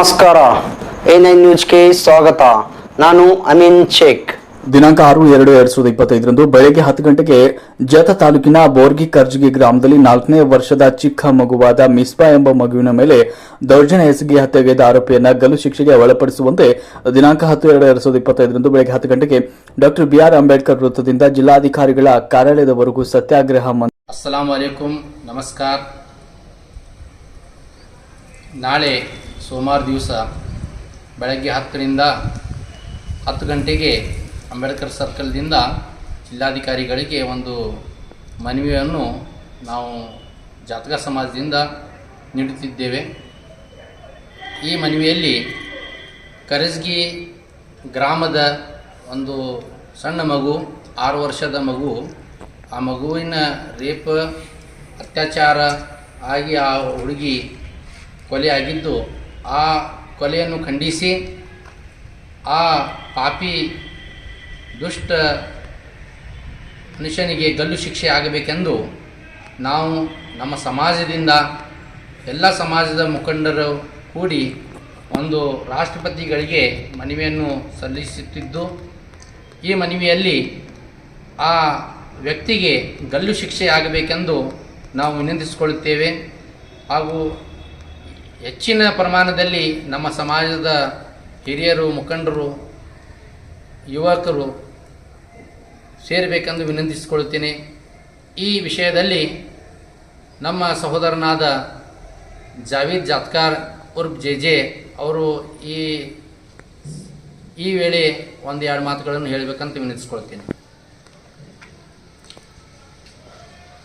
ನಮಸ್ಕಾರ. A nine ನ್ಯೂಸ್ಗೆ ಸ್ವಾಗತ. ನಾನು ಅಮೀನ್ ಶೇಖ್. ದಿನಾಂಕ ಆರು ಎರಡು ಎರಡ್ ಸಾವಿರದ ಇಪ್ಪತ್ತೈದರಂದು ಬೆಳಗ್ಗೆ ಹತ್ತು ಗಂಟೆಗೆ ಜತ ತಾಲೂಕಿನ ಬೋರ್ಗಿ ಕರ್ಜಗಿ ಗ್ರಾಮದಲ್ಲಿ ನಾಲ್ಕನೇ ವರ್ಷದ ಚಿಕ್ಕ ಮಗುವಾದ ಮಿಸ್ಬಾ ಎಂಬ ಮಗುವಿನ ಮೇಲೆ ದೌರ್ಜನ್ಯ ಎಸಗಿ ಹತ್ಯೆಗೈದ ಆರೋಪಿಯನ್ನ ಗಲ್ಲು ಶಿಕ್ಷೆಗೆ ಒಳಪಡಿಸುವಂತೆ ದಿನಾಂಕ ಹತ್ತು ಎರಡು ಎರಡ್ ಸಾವಿರದ ಇಪ್ಪತ್ತೈದರಂದು ಬೆಳಗ್ಗೆ ಹತ್ತು ಗಂಟೆಗೆ ಡಾಕ್ಟರ್ ಬಿಆರ್ ಅಂಬೇಡ್ಕರ್ ವೃತ್ತದಿಂದ ಜಿಲ್ಲಾಧಿಕಾರಿಗಳ ಕಾರ್ಯಾಲಯದವರೆಗೂ ಸತ್ಯಾಗ್ರಹ ಅಸ್ಸಲಾಂ ವಲೈಕುಂ ನಮಸ್ಕಾರ. ನಾಳೆ ಸೋಮವಾರ ದಿವಸ ಬೆಳಗ್ಗೆ ಹತ್ತರಿಂದ ಹತ್ತು ಗಂಟೆಗೆ ಅಂಬೇಡ್ಕರ್ ಸರ್ಕಲ್ದಿಂದ ಜಿಲ್ಲಾಧಿಕಾರಿಗಳಿಗೆ ಒಂದು ಮನವಿಯನ್ನು ನಾವು ಜಾತಕ ಸಮಾಜದಿಂದ ನೀಡುತ್ತಿದ್ದೇವೆ. ಈ ಮನವಿಯಲ್ಲಿ ಕರಸ್ಗಿ ಗ್ರಾಮದ ಒಂದು ಸಣ್ಣ ಮಗು, ಆರು ವರ್ಷದ ಮಗು, ಆ ಮಗುವಿನ ರೇಪ್, ಅತ್ಯಾಚಾರ ಆಗಿ ಆ ಹುಡುಗಿ ಕೊಲೆ ಆಗಿದ್ದು ಆ ಕೊಲೆಯನ್ನು ಖಂಡಿಸಿ, ಆ ಪಾಪಿ ದುಷ್ಟ ಮನುಷ್ಯನಿಗೆ ಗಲ್ಲು ಶಿಕ್ಷೆ ಆಗಬೇಕೆಂದು ನಾವು ನಮ್ಮ ಸಮಾಜದಿಂದ, ಎಲ್ಲ ಸಮಾಜದ ಮುಖಂಡರು ಕೂಡಿ ಒಂದು ರಾಷ್ಟ್ರಪತಿಗಳಿಗೆ ಮನವಿಯನ್ನು ಸಲ್ಲಿಸುತ್ತಿದ್ದು, ಈ ಮನವಿಯಲ್ಲಿ ಆ ವ್ಯಕ್ತಿಗೆ ಗಲ್ಲು ಶಿಕ್ಷೆ ಆಗಬೇಕೆಂದು ನಾವು ವಿನಂತಿಸಿಕೊಳ್ಳುತ್ತೇವೆ. ಹಾಗೂ ಹೆಚ್ಚಿನ ಪ್ರಮಾಣದಲ್ಲಿ ನಮ್ಮ ಸಮಾಜದ ಹಿರಿಯರು, ಮುಖಂಡರು, ಯುವಕರು ಸೇರಬೇಕೆಂದು ವಿನಂತಿಸಿಕೊಳ್ಳುತ್ತೇನೆ. ಈ ವಿಷಯದಲ್ಲಿ ನಮ್ಮ ಸಹೋದರನಾದ ಜಾವೀದ್ ಜಾತ್ಕಾರ್ ಉರ್ಫ್ ಜೆ ಜೆ ಅವರು ಈ ಈ ವೇಳೆ ಒಂದು ಎರಡು ಮಾತುಗಳನ್ನು ಹೇಳಬೇಕಂತ ವಿನಂತಿಸ್ಕೊಳ್ತೀನಿ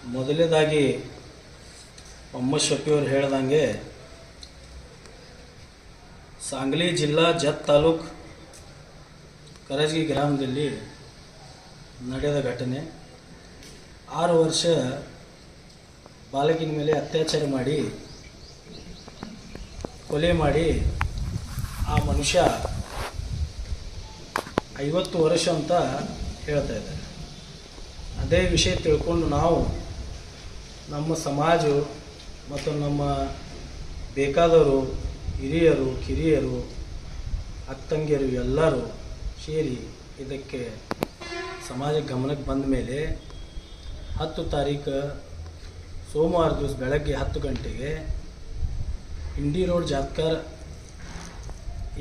ಮೊದಲನೇದಾಗಿ ಮೊಹಮ್ಮದ್ ಶಫಿಯವರು ಹೇಳ್ದಂಗೆ ಸಾಂಗ್ಲಿ ಜಿಲ್ಲಾ ಜತ್ ತಾಲೂಕು ಕರಜ್ಗಿ ಗ್ರಾಮದಲ್ಲಿ ನಡೆದ ಘಟನೆ. ಆರು ವರ್ಷ ಬಾಲಕಿನ ಮೇಲೆ ಅತ್ಯಾಚಾರ ಮಾಡಿ, ಕೊಲೆ ಮಾಡಿ ಆ ಮನುಷ್ಯ ಐವತ್ತು ವರ್ಷ ಅಂತ ಹೇಳ್ತಾ ಇದ್ದಾರೆ. ಅದೇ ವಿಷಯ ತಿಳ್ಕೊಂಡು ನಾವು ನಮ್ಮ ಸಮಾಜ ಮತ್ತು ನಮ್ಮ ಬೇಕಾದವರು ಹಿರಿಯರು, ಕಿರಿಯರು, ಅತ್ತಂಗಿಯರು ಎಲ್ಲರೂ ಸೇರಿ ಇದಕ್ಕೆ ಸಮಾಜ ಗಮನಕ್ಕೆ ಬಂದ ಮೇಲೆ ಹತ್ತು ತಾರೀಕು ಸೋಮವಾರ ದಿವಸ ಬೆಳಗ್ಗೆ ಹತ್ತು ಗಂಟೆಗೆ ಇಂಡಿ ರೋಡ್ ಜಾತ್ಕರ್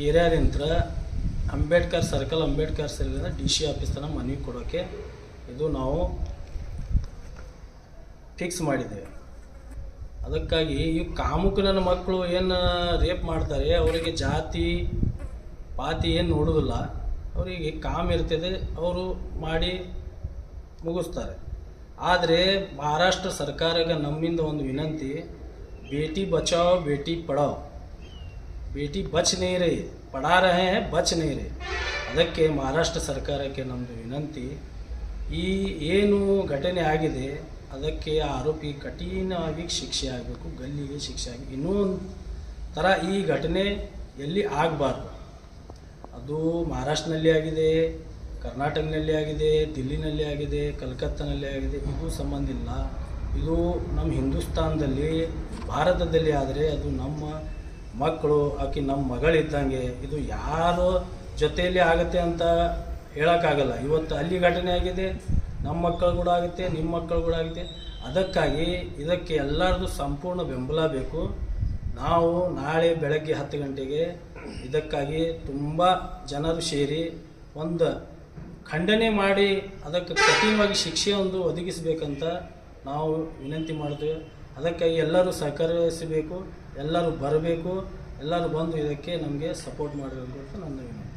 ಏರಿಯಾಲಿಂತ್ರ Ambedkar circle Ambedkar circle D C office ತನಕ ಮನವಿ ಕೊಡೋಕ್ಕೆ ಇದು ನಾವು ಫಿಕ್ಸ್ ಮಾಡಿದ್ದೇವೆ. ಅದಕ್ಕಾಗಿ ಈ ಕಾಮುಕನ ಮಕ್ಕಳು ಏನು ರೇಪ್ ಮಾಡ್ತಾರೆ, ಅವರಿಗೆ ಜಾತಿ, ಪಾತಿ ಏನು ನೋಡೋದಿಲ್ಲ. ಅವರಿಗೆ ಕಾಮ್ ಇರ್ತದೆ, ಅವರು ಮಾಡಿ ಮುಗಿಸ್ತಾರೆ. ಆದರೆ ಮಹಾರಾಷ್ಟ್ರ ಸರ್ಕಾರಕ್ಕೆ ನಮ್ಮಿಂದ ಒಂದು ವಿನಂತಿ, ಬೇಟಿ ಬಚಾವ್, ಬೇಟಿ ಪಡಾವ್. ಬೇಟಿ ಬಚ್ ನೀ ರೇ ಪಡಾ ರಹೆ ಬಚ್ ನೀ ರೇ. ಅದಕ್ಕೆ ಮಹಾರಾಷ್ಟ್ರ ಸರ್ಕಾರಕ್ಕೆ ನಮ್ಮದು ವಿನಂತಿ, ಈ ಏನು ಘಟನೆ ಆಗಿದೆ ಅದಕ್ಕೆ ಆರೋಪಿ ಕಠಿಣವಾಗಿ ಶಿಕ್ಷೆ ಆಗಬೇಕು, ಗಲ್ಲಿಗೆ ಶಿಕ್ಷೆ ಆಗಬೇಕು. ಇನ್ನೂ ಥರ ಈ ಘಟನೆ ಎಲ್ಲಿ ಆಗಬಾರ್ದು. ಅದು ಮಹಾರಾಷ್ಟ್ರನಲ್ಲಿ ಆಗಿದೆ ಕರ್ನಾಟಕನಲ್ಲಿ ಆಗಿದೆ, ದಿಲ್ಲಿನಲ್ಲಿ ಆಗಿದೆ, ಕಲ್ಕತ್ತಾನಲ್ಲಿ ಆಗಿದೆ, ಇದು ಸಂಬಂಧ ಇಲ್ಲ. ಇದು ನಮ್ಮ ಹಿಂದೂಸ್ತಾನದಲ್ಲಿ, ಭಾರತದಲ್ಲಿ ಆದರೆ ಅದು ನಮ್ಮ ಮಕ್ಕಳು, ಆಕೆ ನಮ್ಮ ಮಗಳಿದ್ದಂಗೆ ಇದು ಯಾರು ಜೊತೆಯಲ್ಲಿ ಆಗುತ್ತೆ ಅಂತ ಹೇಳೋಕ್ಕಾಗಲ್ಲ. ಇವತ್ತು ಅಲ್ಲಿ ಘಟನೆ ಆಗಿದೆ ನಮ್ಮ ಮಕ್ಕಳು ಕೂಡ ಆಗುತ್ತೆ, ನಿಮ್ಮ ಮಕ್ಕಳು ಕೂಡ ಆಗುತ್ತೆ. ಅದಕ್ಕಾಗಿ ಇದಕ್ಕೆ ಎಲ್ಲರದ್ದು ಸಂಪೂರ್ಣ ಬೆಂಬಲ ಬೇಕು. ನಾವು ನಾಳೆ ಬೆಳಗ್ಗೆ ಹತ್ತು ಗಂಟೆಗೆ ಇದಕ್ಕಾಗಿ ತುಂಬ ಜನರು ಸೇರಿ ಒಂದು ಖಂಡನೆ ಮಾಡಿ ಅದಕ್ಕೆ ಕಠಿಣವಾಗಿ ಶಿಕ್ಷೆ ಒಂದು ಒದಗಿಸಬೇಕಂತ ನಾವು ವಿನಂತಿ ಮಾಡ್ತೇವೆ ಅದಕ್ಕಾಗಿ ಎಲ್ಲರೂ ಸಹಕರಿಸಬೇಕು, ಎಲ್ಲರೂ ಬರಬೇಕು, ಎಲ್ಲರೂ ಬಂದು ಇದಕ್ಕೆ ನಮಗೆ ಸಪೋರ್ಟ್ ಮಾಡಬೇಕು ಅಂತ ನನ್ನ ವಿನಂತಿ.